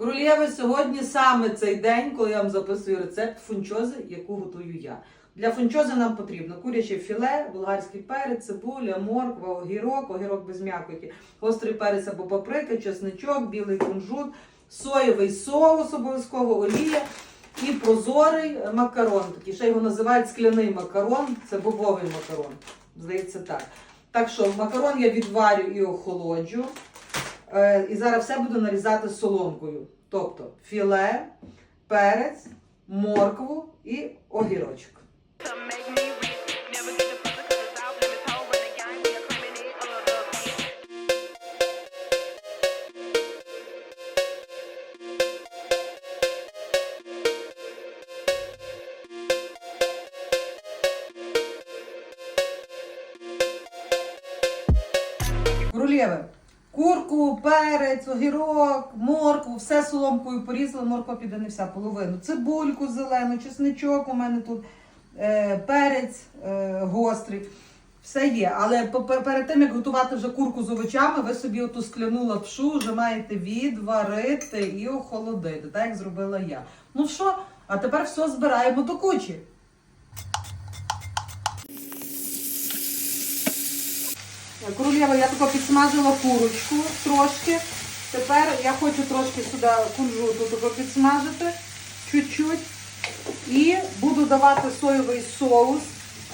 Королєви, сьогодні саме цей день, коли я вам записую рецепт фунчози, яку готую я. Для фунчози нам потрібно куряче філе, болгарський перець, цибуля, морква, огірок, огірок без м'якоті, гострий перець або паприка, чесничок, білий кунжут, соєвий соус, обов'язково олія і прозорий макарон. Такий ще його називають скляний макарон, це бобовий макарон. Здається так. Так що макарон я відварю і охолоджу. Е, І зараз все буду нарізати соломкою. Тобто філе, перець, моркву і огірочок. to курку, перець, огірок, моркву, все соломкою порізали, морква піде не вся половину. Цибульку зелену, чесничок у мене тут, е, перець е, гострий. Все є. Але перед тим, як готувати вже курку з овочами, ви собі оту скляну лапшу вже маєте відварити і охолодити, так як зробила я. Ну що, а тепер все збираємо до кучі. Королєва, я тако підсмажила курочку трошки. Тепер я хочу трошки сюди кунжуту тако підсмажити, чуть-чуть. І буду давати соєвий соус,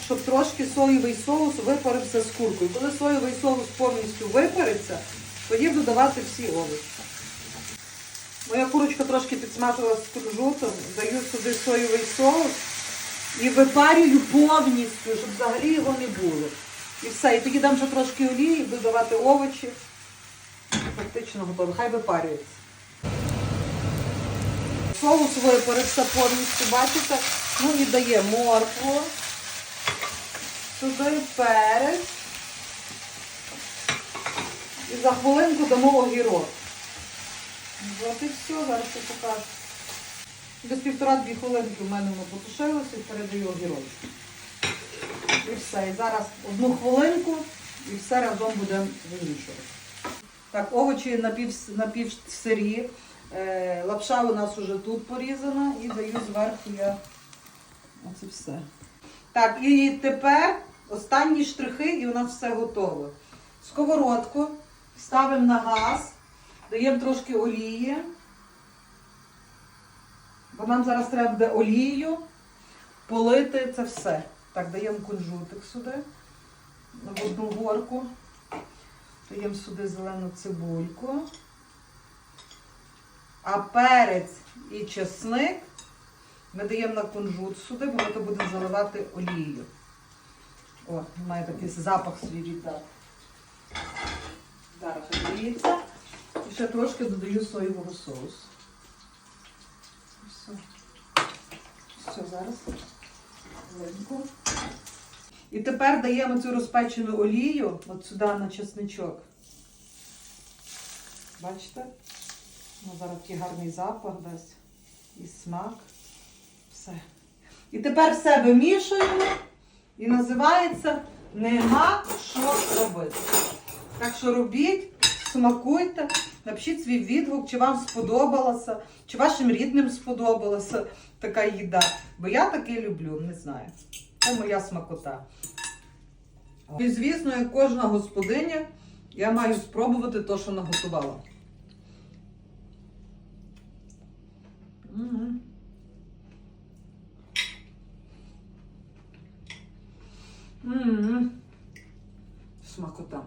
щоб трошки соєвий соус випарився з куркою. Коли соєвий соус повністю випариться, тоді буду давати всі овочі. Моя курочка трошки підсмажилася з кунжутом, даю сюди соєвий соус і випарюю повністю, щоб взагалі його не було. І все. І тоді дам ще трошки олії, буду давати овочі. Фактично готово. Хай випарюється. Соус випарився повністю, бачите? Ну і дає моркву. Туди перець. І за хвилинку дамо огірок. От і все, зараз я покажу. Десь півтора-дві хвилинки в мене воно потушилося і передаю огірочку. І все. І зараз одну хвилинку і все разом будемо вимішувати. Так, овочі напів, напівсирі. Е, лапша у нас вже тут порізана і даю зверху я оце все. Так, і тепер останні штрихи і у нас все готово. Сковородку ставимо на газ, даємо трошки олії. Бо нам зараз треба буде олією полити це все. Так, даємо кунжутик сюди, в одну горку. Даємо сюди зелену цибульку. А перець і чесник ми даємо на кунжут сюди, бо ми то будемо заливати олією. О, має такий запах свій так. Зараз оліється. І ще трошки додаю соєвого соусу. Все. Все, зараз. І тепер даємо цю розпечену олію от сюди на чесничок. Бачите? Ну, зараз такий гарний запах дасть і смак. Все. І тепер все вимішуємо і називається Нема що робити. Так що робіть, смакуйте, напишіть свій відгук, чи вам сподобалося, чи вашим рідним сподобалася така їда. Бо я таке люблю, не знаю. Це моя смакота. І звісно, як кожна господиня, я маю спробувати те, що наготувала. Смакота.